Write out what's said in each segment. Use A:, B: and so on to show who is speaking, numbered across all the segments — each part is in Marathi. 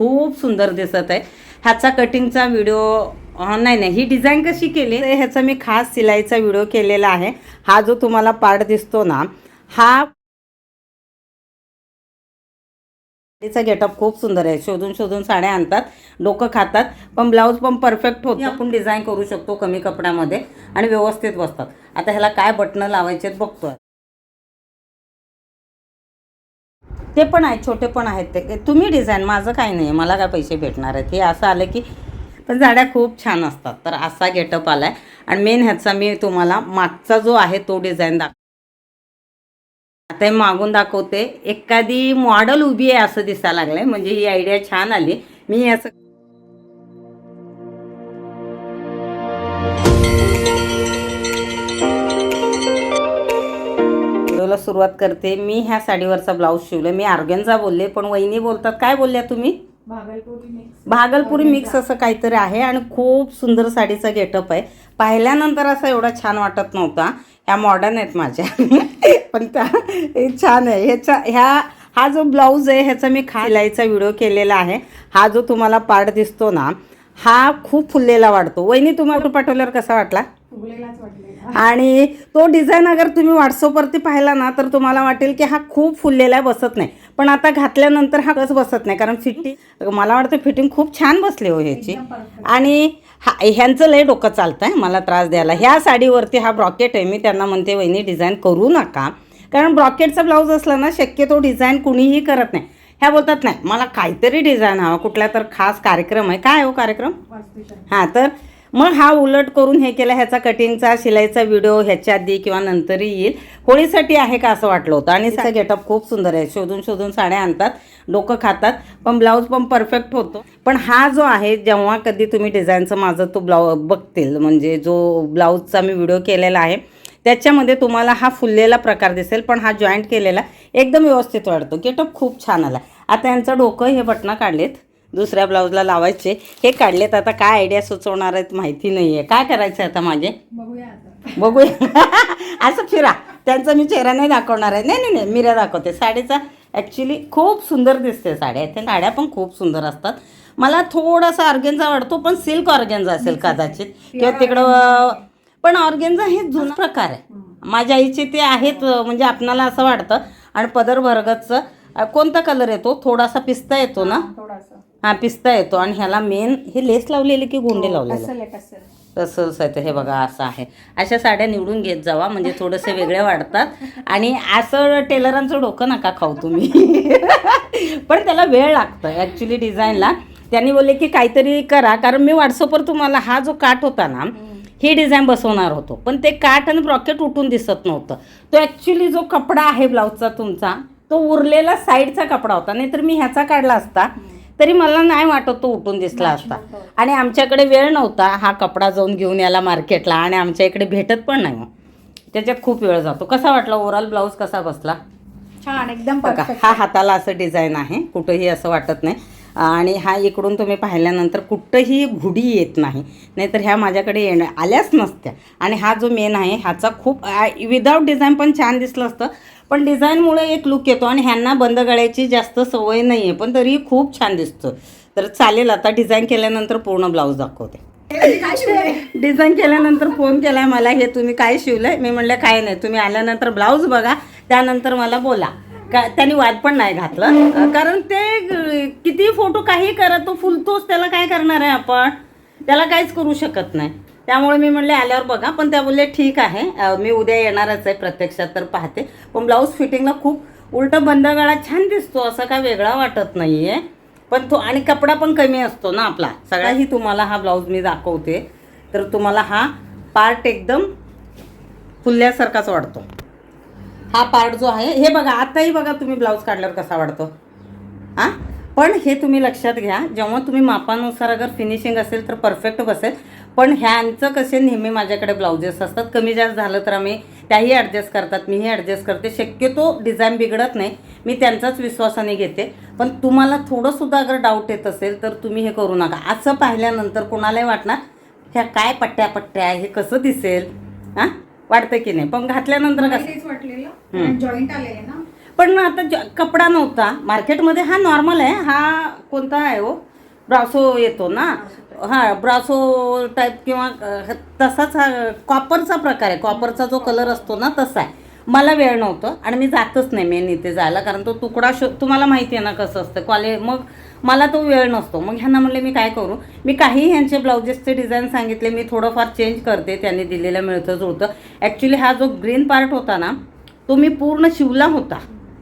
A: खूप सुंदर दिसत आहे. ह्याचा कटिंगचा व्हिडिओ नाही नाही ही डिझाईन कशी केली? ह्याचा मी खास सिलाईचा व्हिडिओ केलेला आहे. हा जो तुम्हाला पार्ट दिसतो ना हा साडीचा गेटअप खूप सुंदर आहे. शोधून शोधून साड्या आणतात डोकं खातात पण ब्लाऊज पण परफेक्ट होते. आपण डिझाईन करू शकतो कमी कपड्यामध्ये आणि व्यवस्थित बसतात. आता ह्याला काय बटणं लावायचे बघतोय. ते पण आहेत छोटे पण आहेत ते. तुम्ही डिझाईन माझं काही नाही. मला काय पैसे भेटणार आहेत? हे असं आलं की पण झाड्या खूप छान असतात. तर असा गेटअप आला आहे आणि मेन ह्याचा मी तुम्हाला मागचा जो आहे तो डिझाईन दाखव आता हे मागून दाखवते. एखादी मॉडल उभी आहे असं दिसायला लागलंय. म्हणजे ही आयडिया छान आली. मी असं व्हिडिओला सुरुवात करते. मी ह्या साडीवरचा ब्लाऊज शिवले. मी ऑर्गेन्झा बोलले पण वहिनी बोलतात काय बोलल्या तुम्ही?
B: भागलपुरी मिक्स
A: भागलपुरी मिक्स असं काहीतरी आहे आणि खूप सुंदर साडीचा गेटअप आहे. पाहिल्यानंतर असं एवढा छान वाटत नव्हता. ह्या मॉडर्न आहेत माझ्या. पण त्या हे छान आहे. ह्याचा ह्या हा जो ब्लाऊज आहे ह्याचा मी खालायचा व्हिडिओ केलेला आहे. हा जो तुम्हाला पार्ट दिसतो ना हा खूप फुललेला वाटतो वहिनी तुम्हाला पाठवल्यावर कसा वाटला? आणि तो डिझाईन अगर तुम्ही व्हॉट्सअपवरती पाहिला ना तर तुम्हाला वाटेल की हा खूप फुललेला आहे, बसत नाही. पण आता घातल्यानंतर हा कसं बसत नाही? कारण फिटिंग मला वाटतं फिटिंग खूप छान बसली हो ह्याची. आणि हा ह्यांचं लय डोकं चालतं आहे मला त्रास द्यायला. ह्या साडीवरती हा ब्रॉकेट आहे मी त्यांना म्हणते वहिनी डिझाईन करू नका. कारण ब्रॉकेटचा ब्लाऊज असला ना शक्यतो डिझाईन कुणीही करत नाही. ह्या बोलतात नाही मला काहीतरी डिझाईन हवा कुठला तर खास कार्यक्रम आहे. काय हो कार्यक्रम? हां तर मग हा उलट करून हे केलं ह्याचा कटिंगचा शिलाईचा व्हिडिओ ह्याच्या आधी किंवा नंतरही येईल. होळीसाठी आहे का असं वाटलं होतं? आणि त्याचा गेटअप खूप सुंदर आहे. शोधून शोधून साड्या आणतात डोकं खातात पण ब्लाऊज पण परफेक्ट होतो. पण हा जो आहे जेव्हा कधी तुम्ही डिझाईनचा माझं तो ब्लाऊ बघतील. म्हणजे जो ब्लाऊजचा मी व्हिडिओ केलेला आहे त्याच्यामध्ये तुम्हाला हा फुललेला प्रकार दिसेल पण हा जॉईंट केलेला एकदम व्यवस्थित वाटतो. गेटअप खूप छान आला. आता यांचं डोकं हे बटणं काढलेत. दुसऱ्या ब्लाऊजला लावायचे. हे काढलेत आता काय आयडिया सुचवणार आहेत माहिती नाही आहे काय करायचं आहे आता माझे
B: बघूया
A: असं फिरा. त्यांचा मी चेहरा नाही दाखवणार आहे. नाही नाही नाही. मिऱ्या दाखवते. साडीचा ॲक्च्युली खूप सुंदर दिसते साड्या. त्या साड्या पण खूप सुंदर असतात. मला थोडासा ऑर्गेन्झा वाटतो पण सिल्क ऑर्गेन्झा असेल कदाचित. किंवा तिकडं पण ऑर्गेन्झा हे जुना प्रकार आहे. माझ्या आईचे ते आहेत म्हणजे आपणाला असं वाटतं. आणि पदर भरगतचं कोणता कलर येतो? थोडासा पिस्ता येतो ना?
B: थोडासा.
A: हा पिस्ता येतो. आणि ह्याला मेन हे लेस लावलेले की गोंडे लावलेले?
B: असेल एक असेल
A: तसंच आहे तर हे बघा असं आहे. अशा साड्या निवडून घेत जावा. म्हणजे थोडेसे वेगळे वाटतात आणि असं टेलरांचं डोकं नका खाऊ तुम्ही. पण त्याला वेळ लागतं ॲक्च्युली डिझाईनला त्यांनी बोलले की काहीतरी करा. कारण मी व्हॉट्सअपवर तुम्हाला हा जो काठ होता ना ही डिझाईन बसवणार होतो. पण ते काठ आणि ब्रॉकेट उठून दिसत नव्हतं. तो ॲक्च्युली जो कपडा आहे ब्लाऊजचा तुमचा तो उरलेला साईडचा कपडा होता. नाहीतर मी ह्याचा काढला असता. तरी मला नाही वाटत तो उठून दिसला असता. आणि आमच्याकडे वेळ नव्हता. हा कपडा जाऊन घेऊन याला मार्केटला आणि आमच्या इकडे भेटत पण नाही त्याच्यात खूप वेळ जातो. कसा वाटला ओव्हरऑल ब्लाऊज कसा बसला?
B: छान एकदम
A: बघा
B: परफेक्ट
A: हा हाताला असं डिझाईन आहे. कुठंही असं वाटत नाही. आणि हा इकडून तुम्ही पाहिल्यानंतर कुठंही घुडी येत नाही. नाहीतर ह्या माझ्याकडे येण्या आल्याच नसत्या. आणि हा जो मेन आहे ह्याचा खूप विदाऊट डिझाईन पण छान दिसलं असतं. पण डिझाईनमुळे एक लुक येतो आणि ह्यांना बंद गळ्याची जास्त सवय नाही आहे पण तरीही खूप छान दिसतं. तर चालेल आता डिझाईन केल्यानंतर पूर्ण ब्लाऊज दाखवते. डिझाईन केल्यानंतर फोन केलाय मला हे तुम्ही काय शिवलंय? मी म्हणलं काय नाही तुम्ही आल्यानंतर ब्लाऊज बघा त्यानंतर मला बोला. का त्यांनी वाद पण नाही घातलं. कारण ते किती फोटो काही करा तो फुलतोच त्याला काय करणार आहे आपण? त्याला काहीच करू शकत नाही. त्यामुळे मी म्हणले आल्यावर बघा पण त्या बोलले ठीक आहे. मी उद्या येणारच आहे प्रत्यक्षात तर पाहते. पण ब्लाऊज फिटिंगला खूप उलटं बंद गळा छान दिसतो असा काय वेगळा वाटत नाही आहे पण तो आणि कपडा पण कमी असतो ना आपला. सगळाही तुम्हाला हा ब्लाऊज मी दाखवते. तर तुम्हाला हा पार्ट एकदम फुलल्यासारखाच वाटतो. हा पार्ट जो आहे हे बघा आताही बघा तुम्ही ब्लाऊज काढल्यावर कसा वाटतो. हां पण हे तुम्ही लक्षात घ्या जेव्हा तुम्ही मापानुसार अगर फिनिशिंग असेल तर परफेक्ट बसेल. पण ह्यांचं कसे नेहमी माझ्याकडे ब्लाउजेस असतात कमी जास्त झालं तर आम्ही त्याही ॲडजस्ट करतात मीही ॲडजस्ट करते. शक्यतो डिझाईन बिघडत नाही मी त्यांचाच विश्वासाने घेते. पण तुम्हाला थोडंसुद्धा अगर डाऊट येत असेल तर तुम्ही हे करू नका. असं पाहिल्यानंतर कोणालाही वाटणार ह्या काय पट्ट्या पट्ट्या हे कसं दिसेल? हां? वाटतं की नाही? पण घातल्यानंतर कसं?
B: जॉईंट आलेले ना.
A: पण आता ज- कपडा नव्हता. मार्केटमध्ये हा नॉर्मल आहे. हा कोणता आहे हो? ब्रासो येतो ना? हा ब्रासो टाईप किंवा तसाच हा कॉपरचा प्रकार आहे. कॉपरचा जो कलर असतो ना तसा आहे. मला वेळ नव्हतं आणि मी जातच नाही मेन इथे जायला कारण तो तुकडा शो तुम्हाला माहिती आहे ना कसं असतं. कॉलेज मग मला तो वेळ नसतो. मग ह्यांना म्हणले मी काय करू? मी काही ह्यांचे ब्लाउजेसचे डिझाईन सांगितले मी थोडंफार चेंज करते. त्यांनी दिलेलं मिळतं जुळतं. ॲक्च्युली हा जो ग्रीन पार्ट होता ना तो मी पूर्ण शिवला होता.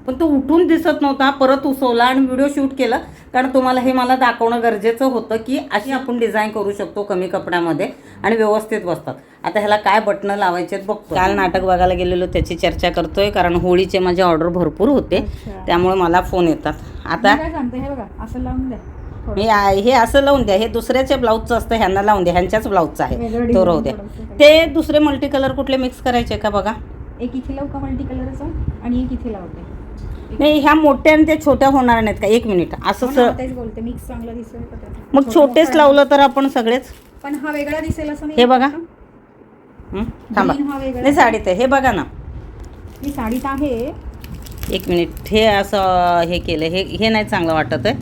A: पण तो उठून दिसत नव्हता परत उसवला आणि व्हिडिओ शूट केलं. कारण तुम्हाला हे मला दाखवणं गरजेचं होतं की अशी आपण डिझाईन करू शकतो कमी कपड्यामध्ये आणि व्यवस्थित बसतात. आता ह्याला काय बटणं लावायचे बघतो. काल नाटक बघायला गेलेलो त्याची चर्चा करतोय कारण होळीचे माझे ऑर्डर भरपूर होते. त्यामुळे मला फोन येतात. आता
B: मी हे बघा असं लावून द्या थोडं.
A: हे असं लावून द्या. हे दुसऱ्याच्या ब्लाऊजचं असतं ह्यांना लावून द्या. ह्यांच्याच ब्लाऊजचं आहे. तो राहू द्या. ते दुसरे मल्टी कलर कुठले मिक्स करायचे का बघा?
B: एक इथे लावू का मल्टी कलरचा आणि एक इथे लावते.
A: नाही ह्या मोठ्या आणि त्या छोट्या होणार नाहीत का? एक मिनिट. असं
B: हो
A: स
B: ना, तेच बोलते. मिक्स चांगलं दिसेल का त्याचं?
A: मग
B: छोटं
A: छोटेच लावलं तर आपण सगळेच?
B: पण हा वेगळा दिसेल असं
A: हे बघा. हं? थांबा.
B: Green हा वेगळा
A: नाही साडीत आहे. हे बघा ना?
B: ही साडीत आहे.
A: एक मिनिट. हे असं हे केलं हे हे नाही चांगलं वाटत आहे.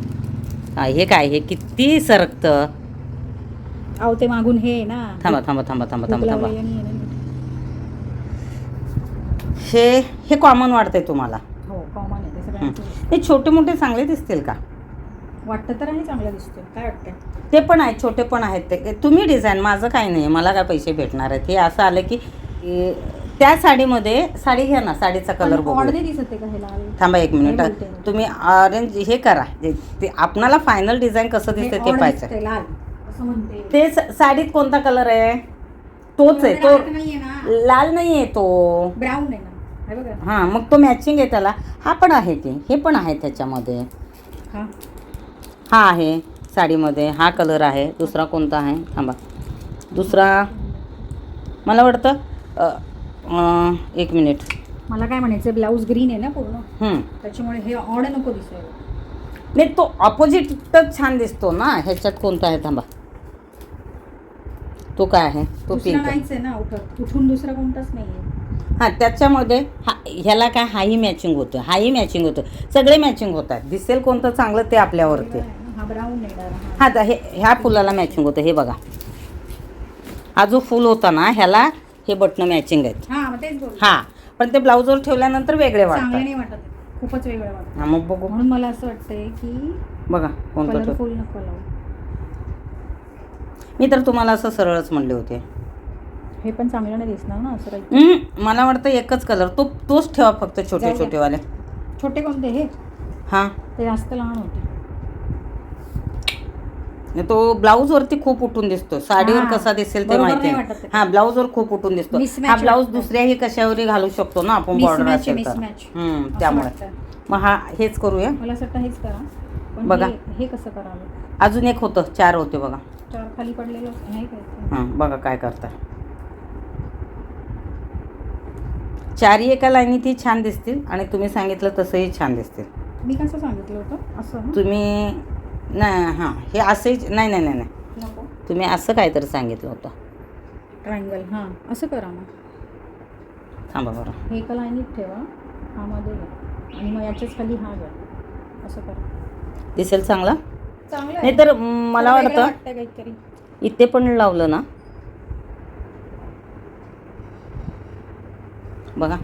A: हा हे काय? हे किती सरकतं?
B: अहो ते मागून हे आहे ना.
A: थांबा थांबा थांबा थांबा थांबा थांबा.
B: ना.
A: हे हे कॉमन वाटतंय तुम्हाला.
B: ते
A: छोटे मोठे चांगले दिसतील का?
B: वाटतं तर आहे चांगलं दिसतोय काय वाटतंय?
A: ते पण आहेत छोटे पण आहेत ते. तुम्ही डिझाईन माझं काही नाही. मला काय पैसे भेटणार आहेत? हे असं आलं की ए, त्या साडीमध्ये साडी घ्या ना साडीचा कलर बघू
B: ऑर्डर दिसत आहे का हे लाल?
A: थांबा एक मिनिट
B: बोलते.
A: तुम्ही ऑरेंज हे करा. जे- ते आपणाला फायनल डिझाईन कसं दिसतं ते
B: लाल. असं म्हणते.
A: ते स- साडीत कोणता कलर आहे? तोच आहे तो
B: dark नाहीये ना.
A: लाल नाही आहे तो.
B: ब्राऊन आहे. हे
A: मग तो मॅचिंग आहे त्याला. हा पण आहे की हे पण आहे त्याच्यामध्ये.
B: हा.
A: हा आहे साडीमध्ये. हा कलर आहे. दुसरा कोणता आहे? थांबा. दुसरा. मला वाटतं एक मिनिट
B: मला काय म्हणायचं ब्लाऊज ग्रीन आहे ना पूर्ण. त्याच्यामुळे हे ऑड नको दिसायला
A: नाही तो ऑपोजिटच छान दिसतो ना. ह्याच्यात कोणता आहे? थांबा. तो काय आहे? तो पिंक
B: आहे. ना उठून दुसरा कोणताच नाहीये.
A: हां त्याच्यामध्ये हा ह्याला काय हाही मॅचिंग होतं हाही मॅचिंग होतं. सगळे मॅचिंग होतात. दिसेल कोणतं चांगलं ते आपल्यावरती.
B: हा
A: तर हे ह्या फुलाला मॅचिंग होतं हे बघा. हा जो फुल होता ना ह्याला हे बटणं मॅचिंग आहेत.
B: हा
A: हां पण ते ब्लाऊजवर ठेवल्यानंतर वेगळे वाटतात.
B: वाटत. खूपच वेगळं वाटत
A: हां मग बघू.
B: म्हणून मला असं वाटतंय की
A: बघा कोणतं
B: नको लावू.
A: मी तर तुम्हाला असं सरळच म्हणले होते.
B: हे पण चांगलं नाही दिसणार ना असं काही
A: हम्म, मला वाटतं एकच कलर तो तोच ठेवा फक्त छोटे
B: जाऊ द्या.
A: छोटेवाले
B: छोटे कोणते? हे?
A: हां.
B: ते जास्त लहान होते.
A: तो ब्लाऊज वरती खूप उठून दिसतो साडीवर
B: हां.
A: कसा दिसेल ते
B: बरोबर
A: माहिती
B: नाही
A: नाही
B: वाटत ते.
A: हा ब्लाऊज वर खूप उठून दिसतो.
B: Mismatch
A: हा ब्लाऊज
B: वाटतं.
A: दुसऱ्याही कशावरही घालू शकतो ना आपण
B: Mismatch
A: बॉर्डर
B: आहे,
A: असेल तर.
B: mismatch.
A: हम्म,
B: असं
A: त्यामुळे.
B: वाटतं.
A: मग हा हेच करूया.
B: मला असं वाटतं हेच करा. पण
A: बघा.
B: हे- हे कसं करावं?
A: अजून एक होतं. चार होते बघा.
B: चार खाली पडलेलं नाही काय?
A: हां बघा काय करता चारही एका लाईनी ती छान दिसतील आणि तुम्ही सांगितलं तसंही छान दिसतील.
B: मी कसं सांगितलं होतं? असं?
A: तुम्ही नाही हां हे असंही नाही नाही नाही नाही.
B: नको.
A: तुम्ही असं काहीतरी सांगितलं होतं.
B: ट्रायंगल हां असं करा मग.
A: थांबा बरं.
B: हे एका लाईनीत ठेवा हा मध्ये घ्या. आणि मग याच्याच खाली हा घ्या. असं करा.
A: दिसेल चांगला?
B: चांगलं
A: नाही तर मला
B: वेगळं
A: वाटतं
B: वाटतंय काहीतरी.
A: इथे पण लावलं ना? बघा.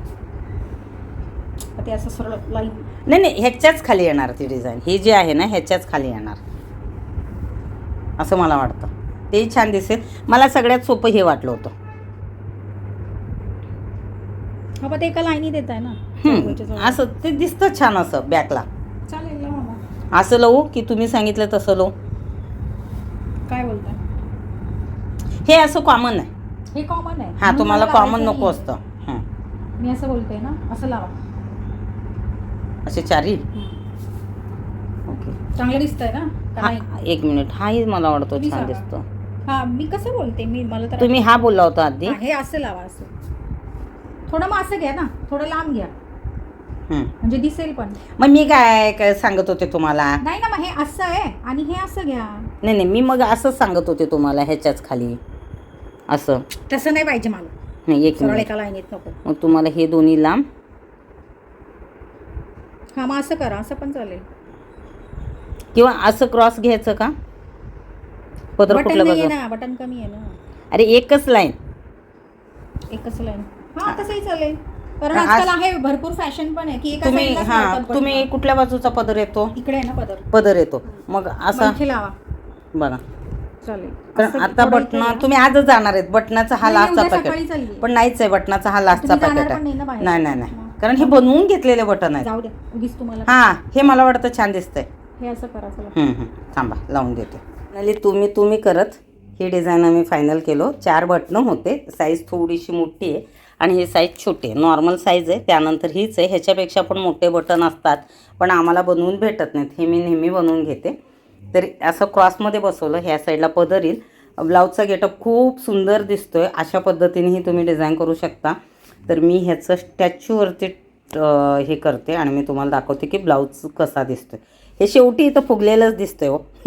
B: ते असं सरळ लाईन.
A: नाही नाही ह्याच्याच खाली येणार ती डिझाईन. ही जी आहे ना ह्याच्याच खाली येणार. असं मला वाटतं. तेही छान दिसेल. मला सगळ्यात सोपं हे वाटलं होतं.
B: हा पण ते एका लाईनीत येत आहे ना.
A: असं ते दिसतं छान असं बॅकला
B: चालेल
A: असं लावू की तुम्ही सांगितलं तसं लावू.
B: काय बोलताय?
A: हे असं कॉमन आहे.
B: हे कॉमन आहे.
A: हां तुम्हाला कॉमन नको. असतं.
B: मी असं बोलते ना असं लावा.
A: असे चारही ओके.
B: चांगलं दिसतंय ना का
A: हा? एक मिनिट. हाही मला वाटतो
B: तुम्ही
A: छान
B: सांगा.
A: दिसतो.
B: हा मी कसं बोलते? मी मला तर
A: तुम्ही हा बोलला होता आधी?
B: हा, हे असं लावा असं. थोडं मग असं घ्या ना थोडं लांब घ्या.
A: हं.
B: म्हणजे दिसेल पण.
A: मग मी काय काय सांगत होते तुम्हाला?
B: नाही ना मग हे असं आहे आणि हे असं घ्या.
A: नाही नाही मी मग असंच सांगत होते तुम्हाला ह्याच्याच खाली. असं.
B: तसं नाही पाहिजे मला.
A: नाही एक
B: सरळ एका लाईनीत नको.
A: मग तुम्हाला हे दोन्ही लांब.
B: हा मग असं करा असं पण चालेल.
A: किंवा असं क्रॉस घ्यायचं का? पदर
B: बटन आहे
A: बाजूला
B: ना बटन कमी आहे ना.
A: अरे एकच लाईन.
B: एकच लाईन. हा तसंही चालेल. कारण
A: आज-
B: आजकाल आहे भरपूर फॅशन पण आहे की एका
A: तुम्ही
B: साईडलाच
A: हा
B: लावतात.
A: तुम्ही कुठल्या बाजूचा पदर येतो?
B: इकडे आहे ना पदर.
A: पदर येतो. मग असा
B: इथे लावा.
A: बघा.
B: चालेल.
A: कारण
B: असं
A: आता
B: थोडं
A: बटन
B: इथे या.
A: तुम्ही आजच जाणार आहेत. बटनाचा हा
B: नाही,
A: लास्टचा
B: उद्या सकाळी
A: पॅकेट. पण नाहीच आहे बटनाचा हा लास्टचा
B: तुम्ही जाणार
A: पॅकेट
B: पण नाही ना
A: आहे.
B: बाहेर.
A: नाही नाही नाही. कारण हे बनवून घेतलेले बटन आहेत.
B: जाऊ द्या उगीच तुम्हाला
A: हा हे मला वाटतं छान दिसतंय.
B: हे असं करा चला.
A: हम्म, हम्म. थांबा लावून देते. फायनली तुम्ही तुम्ही करत ही डिझाईन आम्ही फायनल केलो. चार बटणं होते. साईज थोडीशी मोठी आहे आणि ही साईज छोटी आहे. नॉर्मल साईज आहे. त्यानंतर हीच आहे. ह्याच्यापेक्षा पण मोठे बटन असतात. पण आम्हाला बनवून भेटत नाहीत. हे मी नेहमी बनवून घेते. तर असं क्रॉसमध्ये बसवलं ह्या साईडला पदर येईल ब्लाऊजचा गेटअप खूप सुंदर दिसतोय. अशा पद्धतीनेही तुम्ही डिझाईन करू शकता. तर मी ह्याचं स्टॅच्यूवरती हे करते आणि मी तुम्हाला दाखवते की ब्लाऊज कसा दिसतोय. हे शेवटी इथं फुगलेलंच दिसतंय हो.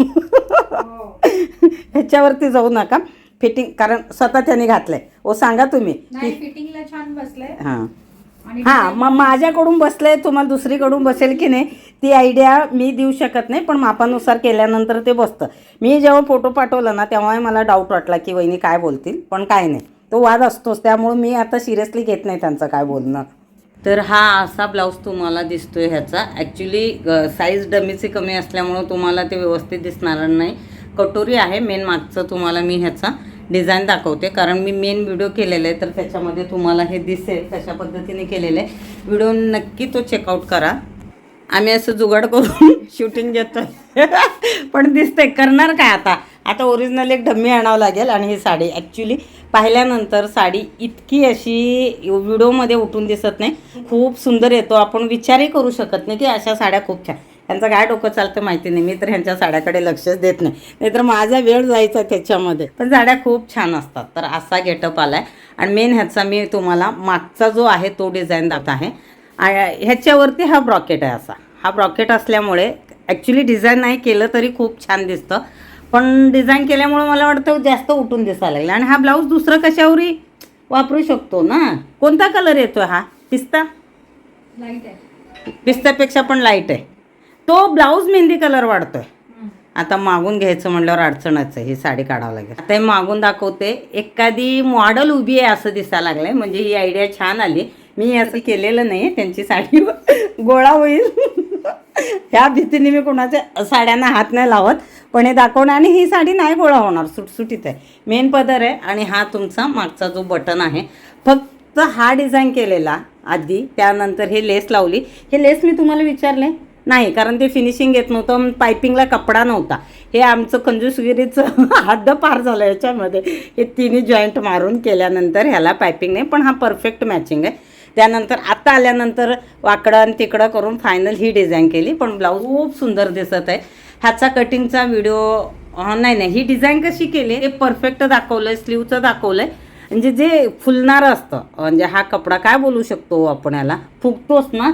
A: ह्याच्यावरती जाऊ नका. फिटिंग कारण स्वतः त्याने घातलंय. ओ सांगा तुम्ही
B: फिटिंगला छान बसलंय.
A: हां. हां मग माझ्याकडून बसलंय तुम्हाला दुसरीकडून बसेल की नाही ती आयडिया मी देऊ शकत नाही पण मापानुसार केल्यानंतर ते बसतं. मी जेव्हा फोटो पाठवला ना तेव्हा मला डाऊट वाटला की वहिनी काय बोलतील पण काय नाही. तो वाद असतोच त्यामुळे मी आता सिरियसली घेत नाही त्यांचं काय बोलणं. तर हा असा ब्लाऊज तुम्हाला दिसतोय ह्याचा. ॲक्च्युली साईज डमीची कमी असल्यामुळं तुम्हाला ते व्यवस्थित दिसणार नाही. कटोरी आहे मेन मागचं तुम्हाला मी ह्याचा. डिझाईन दाखवते. कारण मी मेन व्हिडिओ केलेला आहे तर त्याच्यामध्ये तुम्हाला हे दिसेल कशा पद्धतीने केलेलं आहे. व्हिडिओ नक्की तो चेकआउट करा. आम्ही असं जुगाड करून शूटिंग घेतो पण दिसतंय करणार काय आता? आता ओरिजिनल एक ढम्मी आणावं लागेल आणि ही साडी. ॲक्च्युली पाहिल्यानंतर साडी इतकी अशी व्हिडिओमध्ये उठून दिसत नाही. खूप सुंदर येतो. आपण विचारही करू शकत नाही की अशा साड्या खूप छान. त्यांचं काय डोकं चालतं माहिती नाही. मी तर ह्यांच्या साड्याकडे लक्षच देत नाही. नाहीतर माझा वेळ जायचा त्याच्यामध्ये. पण साड्या खूप छान असतात. तर असा गेटअप आला आहे आणि मेन ह्याचा मी तुम्हाला मागचा जो आहे तो डिझाईन दाखवत आहे. आणि ह्याच्यावरती हा ब्रॉकेट आहे असा. हा ब्रॉकेट असल्यामुळे ॲक्च्युली डिझाईन नाही केलं तरी खूप छान दिसतं. पण डिझाईन केल्यामुळे मला वाटतं जास्त उठून दिसायला लागलं. आणि हा ब्लाऊज दुसरं कशावरही वापरू शकतो ना? कोणता कलर येतो हा? पिस्ता?
B: लाइट आहे.
A: पिस्तापेक्षा पण लाइट आहे. तो ब्लाऊज मेहंदी कलर वाढतोय. आता मागून घ्यायचं म्हणल्यावर अडचणच आहे ही साडी काढावं लागेल. आता हे मागून दाखवते एखादी मॉडल उभी आहे असं दिसायला लागलंय म्हणजे ही आयडिया छान आली. मी असं केलेलं नाही त्यांची साडी गोळा होईल. ह्या भीतीने मी कोणाच्या साड्यांना हात नाही लावत पण हे दाखवणं आणि ही साडी नाही गोळा होणार सुटसुटीत आहे. मेन पदर आहे आणि हा तुमचा मागचा जो बटन आहे फक्त हा डिझाईन केलेला आधी त्यानंतर हे लेस लावली. हे लेस मी तुम्हाला विचारले नाही कारण ते फिनिशिंग येत नव्हतं पायपिंगला कपडा नव्हता. हे आमचं कंजूसगिरीचं हद्द पार झालं याच्यामध्ये. हे तिन्ही जॉईंट मारून केल्यानंतर ह्याला पायपिंग नाही पण हा परफेक्ट मॅचिंग आहे. त्यानंतर आता आल्यानंतर वाकडं आणि तिकडं करून फायनल ही डिझाईन केली पण ब्लाऊज खूप सुंदर दिसत आहे. ह्याचा कटिंगचा व्हिडिओ नाही नाही ही डिझाईन कशी केली ते परफेक्ट दाखवलं आहे स्लीवचं दाखवलं आहे म्हणजे जे फुलणारं असतं म्हणजे हा कपडा काय बोलू शकतो आपण याला? फुगतोच ना?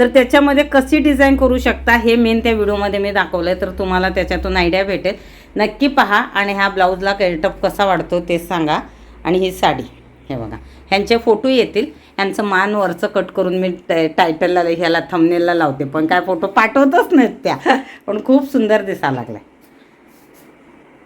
A: तर त्याच्यामध्ये कशी डिझाईन करू शकता हे मेन त्या व्हिडिओमध्ये मी दाखवलं आहे तर तुम्हाला त्याच्यातून आयडिया भेटेल. नक्की पहा आणि ह्या ब्लाऊजला केल्टअप कसा वाढतो ते सांगा. आणि ही साडी हे बघा. ह्यांचे फोटो येतील. ह्यांचं मान वरचं कट करून मी टायटलला ह्याला थमनेलला लावते. पण काय फोटो पाठवतच नाहीत त्या. पण खूप सुंदर दिसायला लागलाय.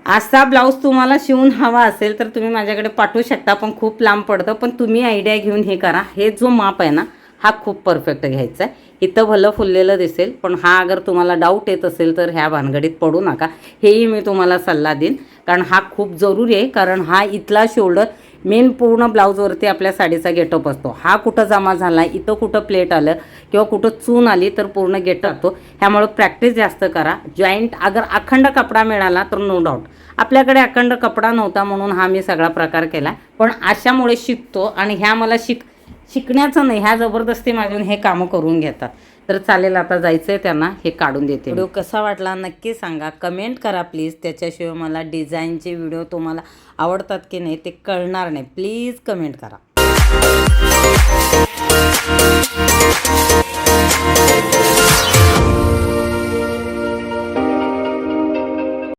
A: असा ब्लाऊज तुम्हाला शिवून हवा असेल तर तुम्ही माझ्याकडे पाठवू शकता. पण खूप लांब पडतं. पण तुम्ही आयडिया घेऊन हे करा. हे जो माप आहे ना हा खूप परफेक्ट घ्यायचा आहे. इथं भलं फुललेलं दिसेल पण हा अगर तुम्हाला डाऊट येत असेल तर ह्या भानगडीत पडू नका. हेही मी तुम्हाला सल्ला देईन कारण हा खूप जरुरी आहे कारण हा इथला शोल्डर मेन पूर्ण ब्लाऊजवरती आपल्या साडीचा गेटअप असतो. हा कुठं जमा झाला इथं कुठं प्लेट आलं किंवा कुठं चून आली तर पूर्ण गेटअप असतो. ह्यामुळे प्रॅक्टिस जास्त करा. जॉईंट अगर अखंड कपडा मिळाला तर नो डाऊट आपल्याकडे अखंड कपडा नव्हता म्हणून हा मी सगळा प्रकार केला. पण अशामुळे शिकतो आणि ह्या मला शिक शिकण्याचं नाही ह्या जबरदस्ती मागून हे कामं करून घेतात. तर चालेल आता जायचं आहे त्यांना हे काढून देते व्हिडिओ कसा वाटला नक्की सांगा. कमेंट करा प्लीज त्याच्याशिवाय मला डिझाईनचे व्हिडिओ तुम्हाला आवडतात की नाही ते कळणार नाही. प्लीज कमेंट करा.